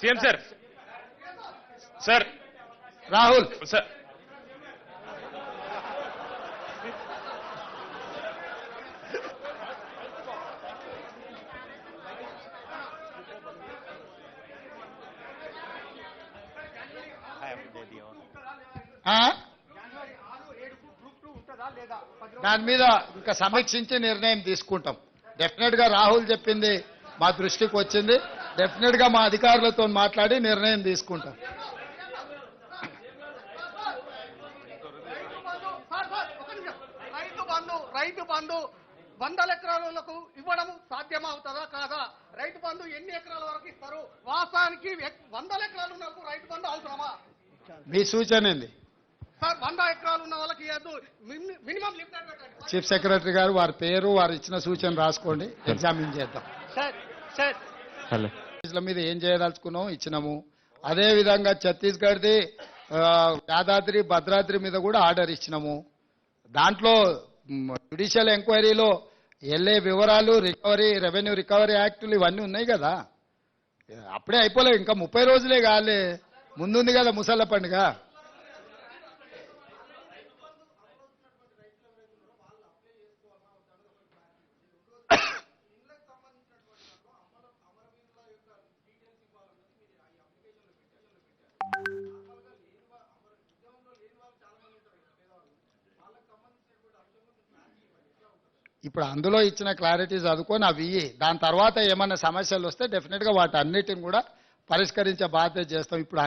CM sir. Sir. Rahul. Sir? దాని మీద ఇంకా సమీక్షించి నిర్ణయం తీసుకుంటాం. డెఫినెట్గా రాహుల్ చెప్పింది మా దృష్టికి వచ్చింది. డెఫినెట్గా మా అధికారులతో మాట్లాడి నిర్ణయం తీసుకుంటాం. రైతు బంధు రైతు బంధు వందల ఎకరాలకు ఇవ్వడం సాధ్యమవుతుందా కాదా రైతు బంధు ఎన్ని ఎకరాల వరకు ఇస్తారు వాసానికి ఎక్- వందల ఎకరాలు ఉన్నప్పుడు రైతు బంధు అవసరమా మీ సూచన ఏంది? సార్ వంద ఎకరాలు ఉన్న వాళ్ళకి ఇవ్వద్దు మిని- మినిమం చీఫ్ సెక్రటరీ గారు వారి పేరు వారు ఇచ్చిన సూచన రాసుకోండి. ఎగ్జామిన్ చేద్దాం. సార్ సార్ హలో కేసుల మీద ఏం చేయదలుచుకున్నాం ఇచ్చినాము. అదే విధంగా ఛత్తీస్గఢ్ది యాదాద్రి భద్రాద్రి మీద కూడా ఆర్డర్ ఇచ్చినాము. దాంట్లో జ్యుడిషియల్ ఎంక్వైరీలో వెళ్ళే వివరాలు రికవరీ రెవెన్యూ రికవరీ యాక్టులు ఇవన్నీ ఉన్నాయి కదా. అప్పుడే అయిపోలేదు ఇంకా ముప్పై రోజులే కాలే. ముందుంది కదా ముసళ్ళ పండుగ. ఇప్పుడు అందులో ఇచ్చిన క్లారిటీ చదువుకొని అవి దాని తర్వాత ఏమైనా సమస్యలు వస్తే డెఫినెట్గా వాటి అన్నిటిని కూడా పరిష్కరించే బాధ్యత చేస్తాం. ఇప్పుడు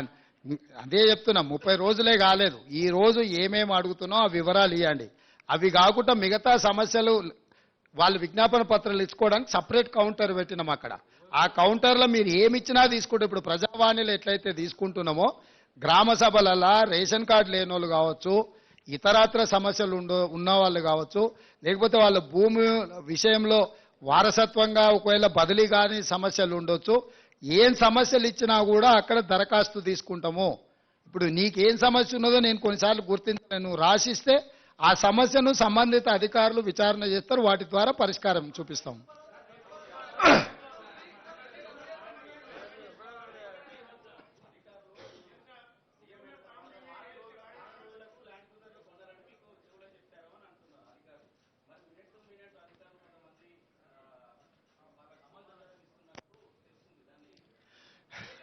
అదే చెప్తున్నా ముప్పై రోజులే కాలేదు. ఈ రోజు ఏమేమి అడుగుతున్నావు ఆ వివరాలు ఇవ్వండి అవి కాకుండా మిగతా సమస్యలు వాళ్ళు విజ్ఞాపన పత్రాలు ఇచ్చుకోవడానికి సపరేట్ కౌంటర్ పెట్టినాం అక్కడ. ఆ కౌంటర్లో మీరు ఏమి ఇచ్చినా తీసుకుంటే ఇప్పుడు ప్రజావాణిలో ఎట్లయితే తీసుకుంటున్నామో గ్రామ సభలలో రేషన్ కార్డు లేని వాళ్ళు కావచ్చు ఇతరత్ర సమస్యలు ఉండ ఉన్న వాళ్ళు కావచ్చు లేకపోతే వాళ్ళ భూమి విషయంలో వారసత్వంగా ఒకవేళ బదిలీ కాని సమస్యలు ఉండొచ్చు. ఏం సమస్యలు ఇచ్చినా కూడా అక్కడ దరఖాస్తు తీసుకుంటాము. ఇప్పుడు నీకేం సమస్య ఉన్నదో నేను కొన్నిసార్లు గుర్తించను. రాసిస్తే ఆ సమస్యను సంబంధిత అధికారులు విచారణ చేస్తారు. వాటి ద్వారా పరిష్కారం చూపిస్తాము.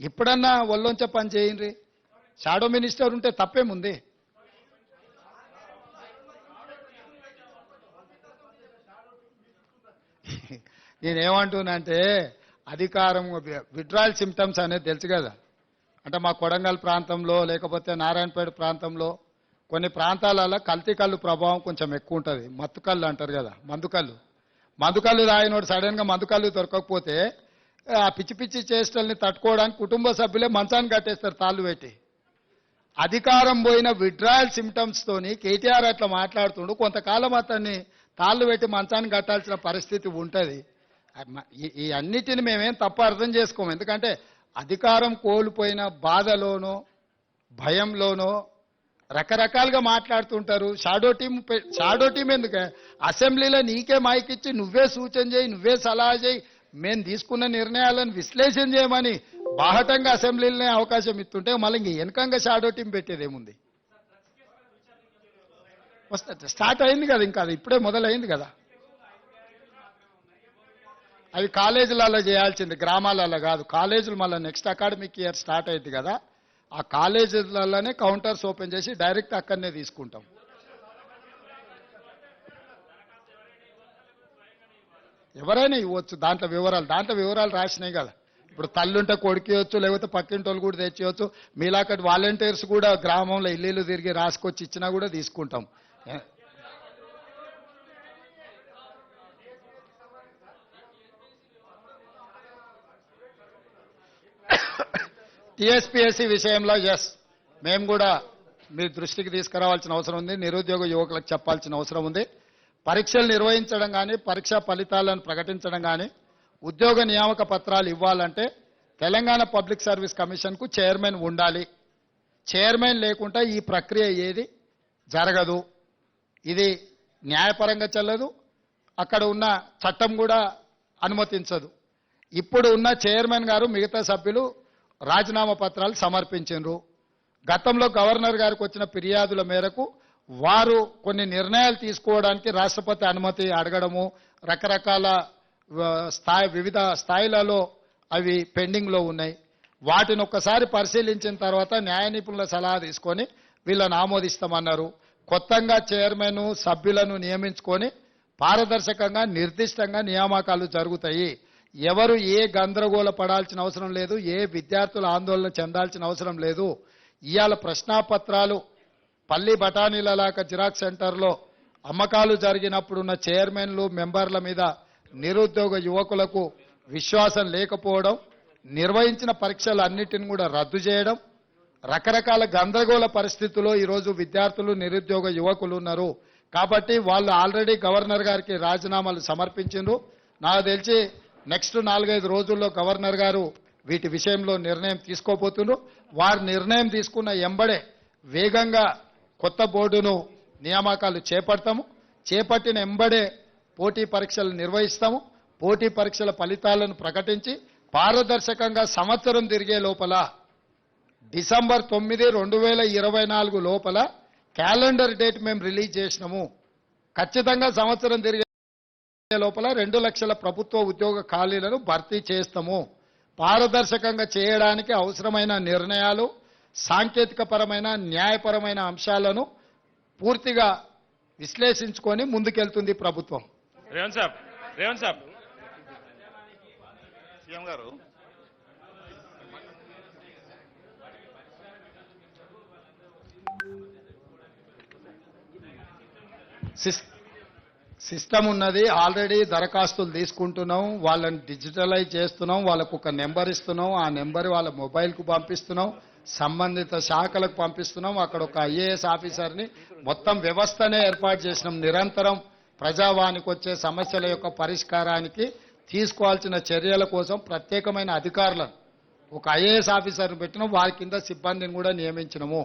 ఇప్పుడన్నా ఒళ్ళొంచ పని చేయండి. షాడో మినిస్టర్ ఉంటే తప్పేముంది? నేనేమంటున్నానంటే అధికారం విడ్రాయల్ సిమ్టమ్స్ అనేది తెలుసు కదా. అంటే మా కొడంగల్ ప్రాంతంలో లేకపోతే నారాయణపేట ప్రాంతంలో కొన్ని ప్రాంతాలలో కల్తీ కళ్ళు ప్రభావం కొంచెం ఎక్కువ ఉంటుంది. మత్తుకళ్ళు అంటారు కదా మందుకళ్ళు మందుకళ్ళు మందు తాగినోడు సడన్గా మందుకళ్ళు దొరకకపోతే పిచ్చి పిచ్చి చేష్టల్ని తట్టుకోవడానికి కుటుంబ సభ్యులే మంచాన్ని కట్టేస్తారు తాళ్ళు పెట్టి. అధికారం పోయిన విడ్రాయల్ సిమ్టమ్స్ తోని కేటీఆర్ అట్లా మాట్లాడుతుండు. కొంతకాలం అతన్ని తాళ్ళు పెట్టి మంచాన్ని కట్టాల్సిన పరిస్థితి ఉంటుంది. ఈ అన్నిటిని మేమేం తప్ప అర్థం చేసుకోము. ఎందుకంటే అధికారం కోల్పోయిన బాధలోనో భయంలోనో రకరకాలుగా మాట్లాడుతుంటారు. షాడో టీం షాడో టీం ఎందుకు? అసెంబ్లీలో నీకే మైకిచ్చి నువ్వే సూచన చేయి నువ్వే సలహా చేయి మేము తీసుకున్న నిర్ణయాలను విశ్లేషణ చేయమని బాహటంగా అసెంబ్లీలోనే అవకాశం ఇస్తుంటే మళ్ళీ ఇంక వెనకంగా షాడో టీం పెట్టేదేముంది? వస్తా స్టార్ట్ అయింది కదా ఇంకా అది ఇప్పుడే మొదలైంది కదా. అవి కాలేజీలలో చేయాల్సింది గ్రామాలలో కాదు. కాలేజీలు మళ్ళీ నెక్స్ట్ అకాడమిక్ ఇయర్ స్టార్ట్ అయింది కదా. ఆ కాలేజీలలోనే కౌంటర్స్ ఓపెన్ చేసి డైరెక్ట్ అక్కడనే తీసుకుంటాం. ఎవరైనా ఇవ్వచ్చు దాంట్లో వివరాలు. దాంట్లో వివరాలు రాసినాయి కదా. ఇప్పుడు తల్లుంటే కొడుకేయచ్చు లేకపోతే పక్కింటోళ్ళు కూడా తెచ్చేయచ్చు మీలాకటి వాలంటీర్స్ కూడా గ్రామంలో ఇల్లు తిరిగి రాసుకొచ్చి ఇచ్చినా కూడా తీసుకుంటాం. ఏ- టీఎస్పీఎస్సీ విషయంలో ఎస్ మేము కూడా మీరు దృష్టికి తీసుకురావాల్సిన అవసరం ఉంది. నిరుద్యోగ యువకులకు చెప్పాల్సిన అవసరం ఉంది. పరీక్షలు నిర్వహించడం కానీ పరీక్షా ఫలితాలను ప్రకటించడం కానీ ఉద్యోగ నియామక పత్రాలు ఇవ్వాలంటే తెలంగాణ పబ్లిక్ సర్వీస్ కమిషన్కు చైర్మన్ ఉండాలి. చైర్మన్ లేకుండా ఈ ప్రక్రియ ఏది జరగదు. ఇది న్యాయపరంగా చెల్లదు. అక్కడ ఉన్న చట్టం కూడా అనుమతించదు. ఇప్పుడు ఉన్న చైర్మన్ గారు మిగతా సభ్యులు రాజీనామా పత్రాలు సమర్పించారు గతంలో గవర్నర్ గారికి వచ్చిన ఫిర్యాదుల మేరకు వారు కొన్ని నిర్ణయాలు తీసుకోవడానికి రాష్ట్రపతి అనుమతి అడగడము రకరకాల స్థాయి వివిధ స్థాయిలలో అవి పెండింగ్లో ఉన్నాయి. వాటిని ఒక్కసారి పరిశీలించిన తర్వాత న్యాయ నిపుణుల సలహా తీసుకొని వీళ్ళని ఆమోదిస్తామన్నారు. కొత్తగా చైర్మన్ సభ్యులను నియమించుకొని పారదర్శకంగా నిర్దిష్టంగా నియామకాలు జరుగుతాయి. ఎవరు ఏ గందరగోళ పడాల్సిన అవసరం లేదు ఏ విద్యార్థులు ఆందోళన చెందాల్సిన అవసరం లేదు. ఇవాళ ప్రశ్నాపత్రాలు పల్లి బఠానీలలాగా జిరాక్స్ సెంటర్లో అమ్మకాలు జరిగినప్పుడున్న చైర్మన్లు మెంబర్ల మీద నిరుద్యోగ యువకులకు విశ్వాసం లేకపోవడం నిర్వహించిన పరీక్షలు అన్నిటిని కూడా రద్దు చేయడం రకరకాల గందరగోళ పరిస్థితుల్లో ఈరోజు విద్యార్థులు నిరుద్యోగ యువకులు ఉన్నారు. కాబట్టి వాళ్ళు ఆల్రెడీ గవర్నర్ గారికి రాజీనామాలు సమర్పించిండ్రు. నాకు తెలిసి నెక్స్ట్ నాలుగైదు రోజుల్లో గవర్నర్ గారు వీటి విషయంలో నిర్ణయం తీసుకోబోతుండ్రు. వారు నిర్ణయం తీసుకున్న ఎంబడే వేగంగా కొత్త బోర్డును నియామకాలు చేపడతాము. చేపట్టిన ఎంబడే పోటీ పరీక్షలు నిర్వహిస్తాము. పోటీ పరీక్షల ఫలితాలను ప్రకటించి పారదర్శకంగా సంవత్సరం తిరిగే లోపల డిసెంబర్ తొమ్మిది రెండు వేల ఇరవై నాలుగు లోపల క్యాలెండర్ డేట్ మేము రిలీజ్ చేసినాము. ఖచ్చితంగా సంవత్సరం తిరిగే లోపల రెండు లక్షల ప్రభుత్వ ఉద్యోగ ఖాళీలను భర్తీ చేస్తాము. పారదర్శకంగా చేయడానికి అవసరమైన నిర్ణయాలు సాంకేతికపరమైన న్యాయపరమైన అంశాలను పూర్తిగా విశ్లేషించుకొని ముందుకెళ్తుంది ప్రభుత్వం. రేవంత్ సాబ్ రేవంత్ సాబ్. సీఎం గారు సిస్- సిస్టమ్ ఉన్నది ఆల్రెడీ దరఖాస్తులు తీసుకుంటున్నాం వాళ్ళని డిజిటలైజ్ చేస్తున్నాం వాళ్ళకు ఒక నెంబర్ ఇస్తున్నాం ఆ నెంబర్ వాళ్ళ మొబైల్కు పంపిస్తున్నాం. సంబంధిత శాఖలకు పంపిస్తున్నాం. అక్కడ ఒక ఐఏఎస్ ఆఫీసర్ని మొత్తం వ్యవస్థనే ఏర్పాటు చేసినాం. నిరంతరం ప్రజావానికి వచ్చే సమస్యల యొక్క పరిష్కారానికి తీసుకోవాల్సిన చర్యల కోసం ప్రత్యేకమైన అధికారులను ఒక ఐఏఎస్ ఆఫీసర్ని పెట్టినాం. వారి కింద సిబ్బందిని కూడా నియమించినము.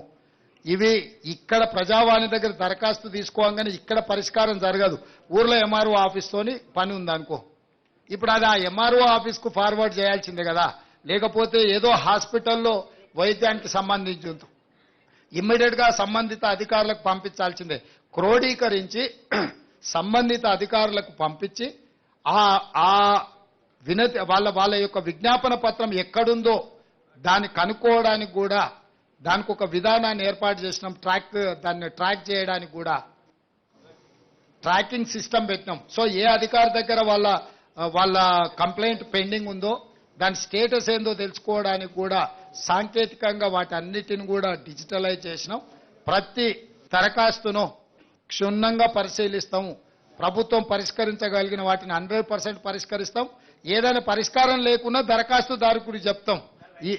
ఇవి ఇక్కడ ప్రజావాణి దగ్గర దరఖాస్తు తీసుకోగానే ఇక్కడ పరిష్కారం జరగదు. ఊర్లో ఎంఆర్ఓ ఆఫీస్తోని పని ఉందనుకో ఇప్పుడు అది ఆ ఎంఆర్ఓ ఆఫీస్కు ఫార్వర్డ్ చేయాల్సిందే కదా. లేకపోతే ఏదో హాస్పిటల్లో వైద్యానికి సంబంధించి ఇమ్మీడియట్గా సంబంధిత అధికారులకు పంపించాల్సిందే. క్రోడీకరించి సంబంధిత అధికారులకు పంపించి ఆ ఆ వినతి వాళ్ళ వాళ్ళ యొక్క విజ్ఞాపన పత్రం ఎక్కడుందో దాన్ని కనుక్కోవడానికి కూడా దానికి ఒక విధానాన్ని ఏర్పాటు చేసినాం. ట్రాక్ దాన్ని ట్రాక్ చేయడానికి కూడా ట్రాకింగ్ సిస్టమ్ పెట్టినాం. సో ఏ అధికారి దగ్గర వాళ్ళ వాళ్ళ కంప్లైంట్ పెండింగ్ ఉందో దాని స్టేటస్ ఏందో తెలుసుకోవడానికి కూడా సాంకేతికంగా వాటన్నిటిని కూడా డిజిటలైజ్ చేసినాం. ప్రతి దరఖాస్తును క్షుణ్ణంగా పరిశీలిస్తాము ప్రభుత్వం పరిష్కరించగలిగిన వాటిని హండ్రెడ్ పర్సెంట్ పరిష్కరిస్తాం. ఏదైనా పరిష్కారం లేకున్నా దరఖాస్తుదారుకుడికి చెప్తాం. ఈ